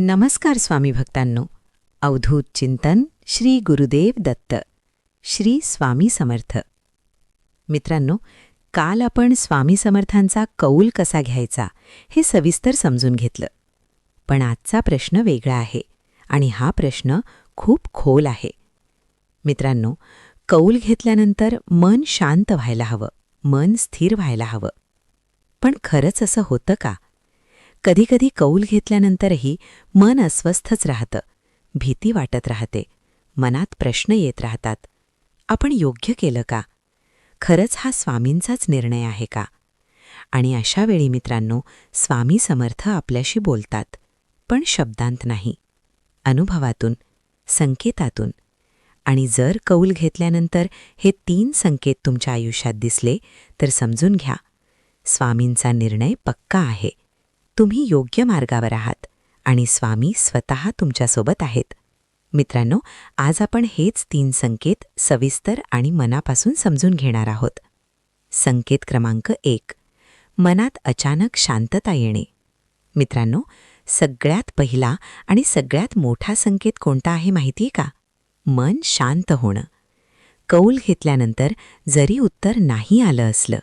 नमस्कार स्वामी भक्तांनो. अवधूत चिंतन श्री गुरुदेव दत्त श्री स्वामी समर्थ. मित्रांनो काल आपण स्वामी समर्थांचा कौल कसा घ्यायचा हे सविस्तर समजून घेतलं. पण आजचा प्रश्न वेगळा आहे आणि हा प्रश्न खूप खोल आहे. मित्रांनो कौल घेतल्यानंतर मन शांत व्हायला हवं मन स्थिर व्हायला हवं. पण खरंच असं होतं का? कधीकधी कौल घेतल्यानंतरही मन अस्वस्थच राहतं. भीती वाटत राहते. मनात प्रश्न येत राहतात. आपण योग्य केलं का? खरंच हा स्वामींचाच निर्णय आहे का? आणि अशा वेळी मित्रांनो स्वामी समर्थ आपल्याशी बोलतात पण शब्दांत नाही. अनुभवातून संकेतातून. आणि जर कौल घेतल्यानंतर हे तीन संकेत तुमच्या आयुष्यात दिसले तर समजून घ्या. स्वामींचा निर्णय पक्का आहे. तुम्ही योग्य मार्गावर आहात आणि स्वामी स्वतः तुमच्यासोबत आहेत. मित्रांनो आज आपण हेच तीन संकेत सविस्तर आणि मनापासून समजून घेणार आहोत. संकेत क्रमांक एक मनात अचानक शांतता येणे. मित्रांनो सगळ्यात पहिला आणि सगळ्यात मोठा संकेत कोणता आहे माहितीये का? मन शांत होणं. कौल घेतल्यानंतर जरी उत्तर नाही आलं असलं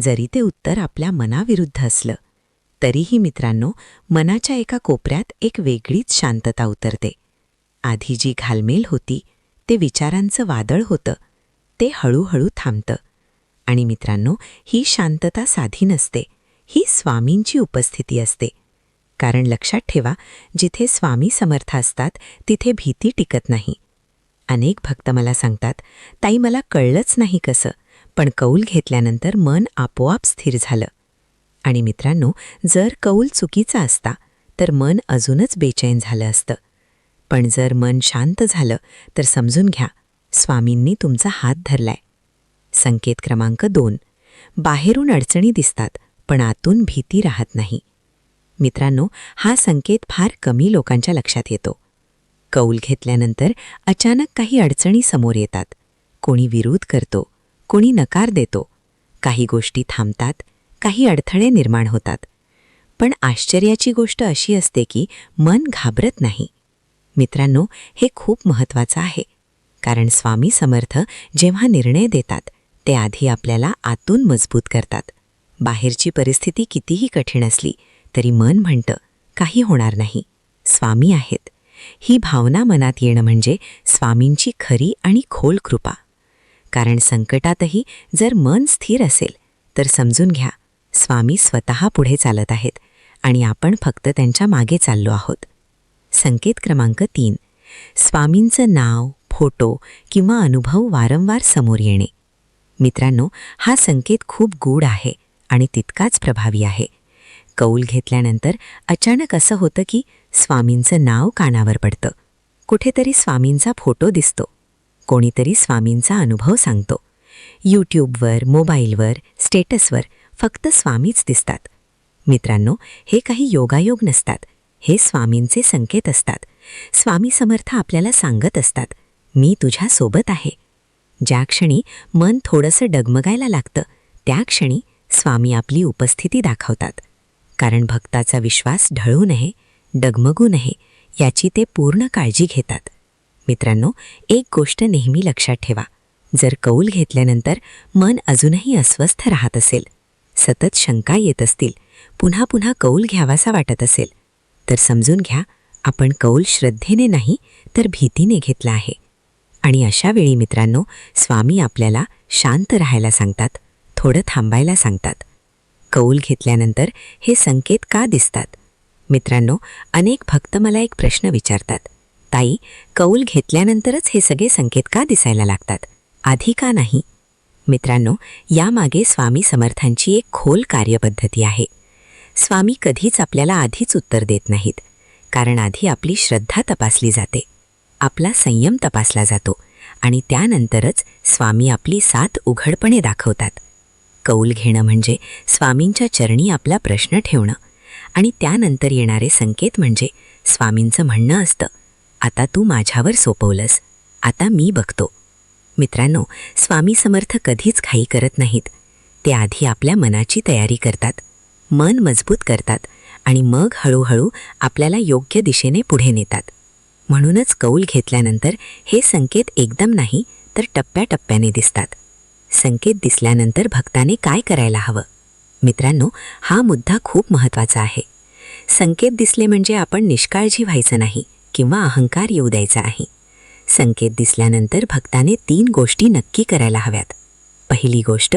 जरी ते उत्तर आपल्या मनाविरुद्ध असलं तरीही मित्रांनो मनाच्या एका कोपऱ्यात एक वेगळीच शांतता उतरते. आधी जी घालमेल होती ते विचारांचं वादळ होतं. ते हळूहळू थांबतं. आणि मित्रांनो ही शांतता साधी नसते. ही स्वामींची उपस्थिती असते. कारण लक्षात ठेवा जिथे स्वामी समर्थ असतात तिथे भीती टिकत नाही. अनेक भक्त मला सांगतात ताई मला कळलंच नाही कसं. पण कौल घेतल्यानंतर मन आपोआप स्थिर झालं. आणि मित्रांनो जर कौल चुकीचा असता तर मन अजूनच बेचैन झालं असतं. पण जर मन शांत झालं तर समजून घ्या स्वामींनी तुमचा हात धरलाय. संकेत क्रमांक दोन. बाहेरून अडचणी दिसतात पण आतून भीती राहत नाही. मित्रांनो हा संकेत फार कमी लोकांच्या लक्षात येतो. कौल घेतल्यानंतर अचानक काही अडचणी समोर येतात. कोणी विरोध करतो कोणी नकार देतो. काही गोष्टी थांबतात काही अडथळे निर्माण होतात. पण आश्चर्याची गोष्ट अशी असते की मन घाबरत नाही. मित्रांनो हे खूप महत्त्वाचं आहे. कारण स्वामी समर्थ जेव्हा निर्णय देतात ते आधी आपल्याला आतून मजबूत करतात. बाहेरची परिस्थिती कितीही कठीण असली तरी मन म्हणतं काही होणार नाही. स्वामी आहेत. ही भावना मनात येणं म्हणजे स्वामींची खरी आणि खोल कृपा. कारण संकटातही जर मन स्थिर असेल तर समजून घ्या स्वामी स्वतः पुढे चालत आहेत आणि आपण फक्त त्यांच्या मागे चाललो आहोत. संकेत क्रमांक तीन. स्वामींचं नाव फोटो किंवा अनुभव वारंवार समोर येणे. मित्रांनो हा संकेत खूप गूढ आहे आणि तितकाच प्रभावी आहे. कौल घेतल्यानंतर अचानक असं होतं की स्वामींचं नाव कानावर पडतं. कुठेतरी स्वामींचा फोटो दिसतो. कोणीतरी स्वामींचा अनुभव सांगतो. यूट्यूबवर मोबाईलवर स्टेटसवर फक्त स्वामीच दिसतात. मित्रांनो हे काही योगायोग नसतात. हे स्वामींचे संकेत असतात. स्वामी समर्थ आपल्याला सांगत असतात मी तुझ्या सोबत आहे. ज्या क्षणी मन थोडंसं डगमगायला लागतं त्या क्षणी स्वामी आपली उपस्थिती दाखवतात. कारण भक्ताचा विश्वास ढळू नये डगमगू नये याची ते पूर्ण काळजी घेतात. मित्रांनो एक गोष्ट नेहमी लक्षात ठेवा. जर कौल घेतल्यानंतर मन अजूनही अस्वस्थ राहत असेल सतत शंका येत असतील पुन्हा पुन्हा कौल घ्यावासा वाटत असेल तर समजून घ्या आपण कौल श्रद्धेने नाही तर भीतीने घेतला आहे. आणि अशा वेळी मित्रांनो स्वामी आपल्याला शांत राहायला सांगतात थोडं थांबायला सांगतात. कौल घेतल्यानंतर हे संकेत का दिसतात? मित्रांनो अनेक भक्त मला एक प्रश्न विचारतात. ताई कौल घेतल्यानंतरच हे सगळे संकेत का दिसायला लागतात? आधी का नाही. मित्रांनो यामागे स्वामी समर्थांची एक खोल कार्यपद्धती आहे. स्वामी कधीच आपल्याला आधीच उत्तर देत नाहीत कारण आधी आपली श्रद्धा तपासली जाते आपला संयम तपासला जातो आणि त्यानंतरच स्वामी आपली साथ उघडपणे दाखवतात. कौल घेणं म्हणजे स्वामींच्या चरणी आपला प्रश्न ठेवणं आणि त्यानंतर येणारे संकेत म्हणजे स्वामींचं म्हणणं असतं आता तू माझ्यावर सोपवलंस आता मी बघतो. मित्रांनो स्वामी समर्थ कधीच घाई करत नाहीत. ते आधी आपल्या मनाची तयारी करतात मन मजबूत करतात आणि मग हळूहळू आपल्याला योग्य दिशेने पुढे नेतात. म्हणूनच कौल घेतल्यानंतर हे संकेत एकदम नाही तर टप्प्याटप्प्याने दिसतात. संकेत दिसल्यानंतर भक्ताने काय करायला हवं? मित्रांनो हा मुद्दा खूप महत्त्वाचा आहे. संकेत दिसले म्हणजे आपण निष्काळजी व्हायचं नाही किंवा अहंकार येऊ द्यायचा आहे. संकेत दिसल्यानंतर भक्ताने तीन गोष्टी नक्की करायला हव्यात. पहिली गोष्ट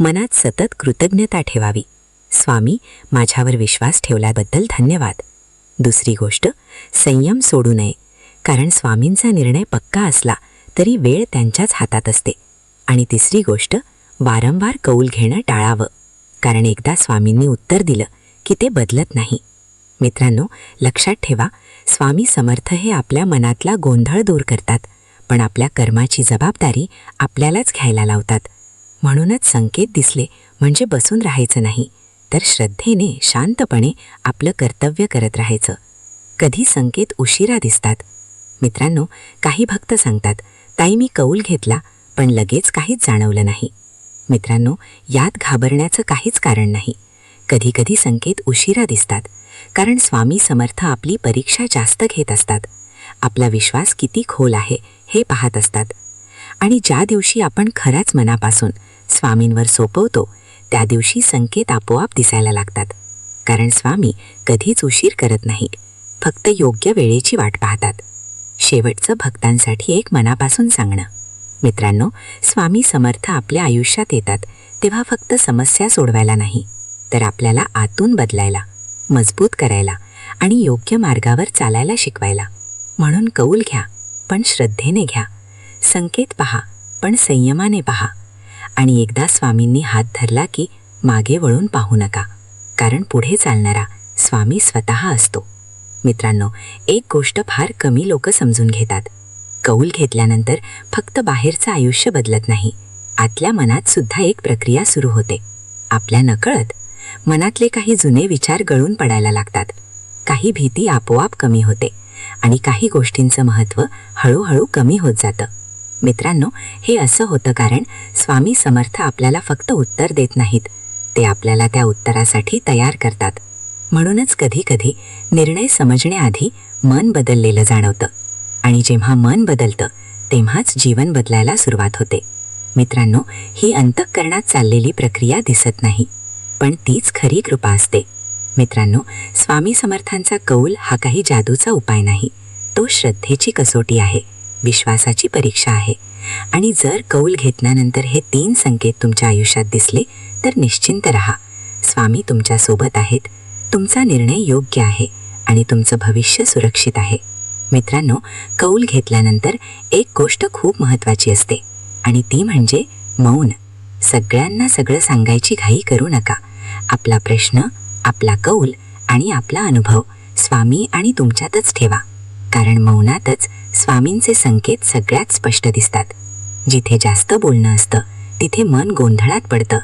मनात सतत कृतज्ञता ठेवावी. स्वामी माझ्यावर विश्वास ठेवल्याबद्दल धन्यवाद. दुसरी गोष्ट संयम सोडू नये. कारण स्वामींचा निर्णय पक्का असला तरी वेळ त्यांच्याच हातात असते. आणि तिसरी गोष्ट वारंवार कौल घेणं टाळावं. कारण एकदा स्वामींनी उत्तर दिलं की ते बदलत नाही. मित्रांनो लक्षात ठेवा स्वामी समर्थ हे आपल्या मनातला गोंधळ दूर करतात पण आपल्या कर्माची जबाबदारी आपल्यालाच घ्यायला लावतात. म्हणूनच संकेत दिसले म्हणजे बसून राहायचं नाही तर श्रद्धेने शांतपणे आपलं कर्तव्य करत राहायचं. कधी संकेत उशिरा दिसतात. मित्रांनो काही भक्त सांगतात ताई मी कौल घेतला पण लगेच काहीच जाणवलं नाही. मित्रांनो यात घाबरण्याचं काहीच कारण नाही. कधीकधी संकेत उशिरा दिसतात कारण स्वामी समर्थ आपली परीक्षा जास्त घेत असतात. आपला विश्वास किती खोल आहे हे पाहत असतात. आणि ज्या दिवशी आपण खऱ्याच मनापासून स्वामींवर सोपवतो त्या दिवशी संकेत आपोआप दिसायला लागतात. कारण स्वामी कधीच उशीर करत नाही फक्त योग्य वेळेची वाट पाहतात. शेवटचं भक्तांसाठी एक मनापासून सांगणं. मित्रांनो स्वामी समर्थ आपल्या आयुष्यात येतात तेव्हा फक्त समस्या सोडवायला नाही तर आपल्याला आतून बदलायला मजबूत करायला आणि योग्य मार्गावर चालायला शिकवायला. म्हणून कौल घ्या पण श्रद्धेने घ्या. संकेत पहा पण संयमाने पहा. आणि एकदा स्वामींनी हात धरला की मागे वळून पाहू नका कारण पुढे चालणारा स्वामी स्वतः असतो. मित्रांनो एक गोष्ट फार कमी लोक समजून घेतात. कौल घेतल्यानंतर फक्त बाहेरचं आयुष्य बदलत नाही. आतल्या मनात सुद्धा एक प्रक्रिया सुरू होते. आपल्या नकळत मनातले काही जुने विचार गळून पडायला लागतात. काही भीती आपोआप कमी होते आणि काही गोष्टींचं महत्त्व हळूहळू कमी होत जातं. मित्रांनो हे असं होतं कारण स्वामी समर्थ आपल्याला फक्त उत्तर देत नाहीत. ते आपल्याला त्या उत्तरासाठी तयार करतात. म्हणूनच कधीकधी निर्णय समजण्याआधी मन बदललेलं जाणवतं आणि जेव्हा मन बदलतं तेव्हाच जीवन बदलायला सुरुवात होते. मित्रांनो ही अंतःकरणात चाललेली प्रक्रिया दिसत नाही. पण तीच खरी कृपा असते. मित्रांनो स्वामी समर्थांचा कौल हा काही जादूचा उपाय नाही. तो श्रद्धेची कसोटी आहे विश्वासाची परीक्षा आहे. आणि जर कौल घेतल्यानंतर हे तीन संकेत तुमच्या आयुष्यात दिसले तर निश्चिंत रहा. स्वामी तुमच्यासोबत आहेत. तुमचा निर्णय योग्य आहे आणि तुमचं भविष्य सुरक्षित आहे. मित्रांनो कौल घेतल्यानंतर एक गोष्ट खूप महत्त्वाची असते. आणि ती म्हणजे मौन. सगळ्यांना सगळं सांगायची घाई करू नका. आपला प्रश्न आपला कौल आणि आपला अनुभव स्वामी आणि तुमच्यातच ठेवा. कारण मौनातच स्वामींचे संकेत सगळ्यात स्पष्ट दिसतात. जिथे जास्त बोलणं असतं तिथे मन गोंधळात पडतं.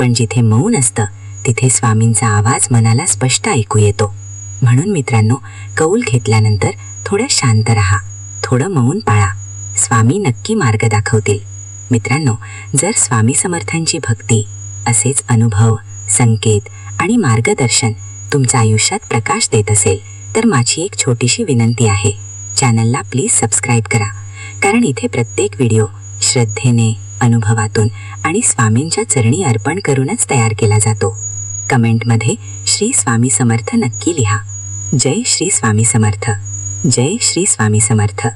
पण जिथे मौन असतं तिथे स्वामींचा आवाज मनाला स्पष्ट ऐकू येतो. म्हणून मित्रांनो कौल घेतल्यानंतर थोडं शांत राहा. थोडं मौन पाळा. स्वामी नक्की मार्ग दाखवतील. मित्रांनो जर स्वामी समर्थांची भक्ती असेच अनुभव संकेत आणि मार्गदर्शन तुमच्या आयुष्यात प्रकाश देत असेल तर माझी एक छोटीशी विनंती आहे. चॅनलला प्लीज सबस्क्राईब करा. कारण इथे प्रत्येक व्हिडिओ श्रद्धेने अनुभवातून आणि स्वामींच्या चरणी अर्पण करूनच तयार केला जातो. कमेंटमध्ये श्री स्वामी समर्थ नक्की लिहा. जय श्री स्वामी समर्थ. जय श्री स्वामी समर्थ.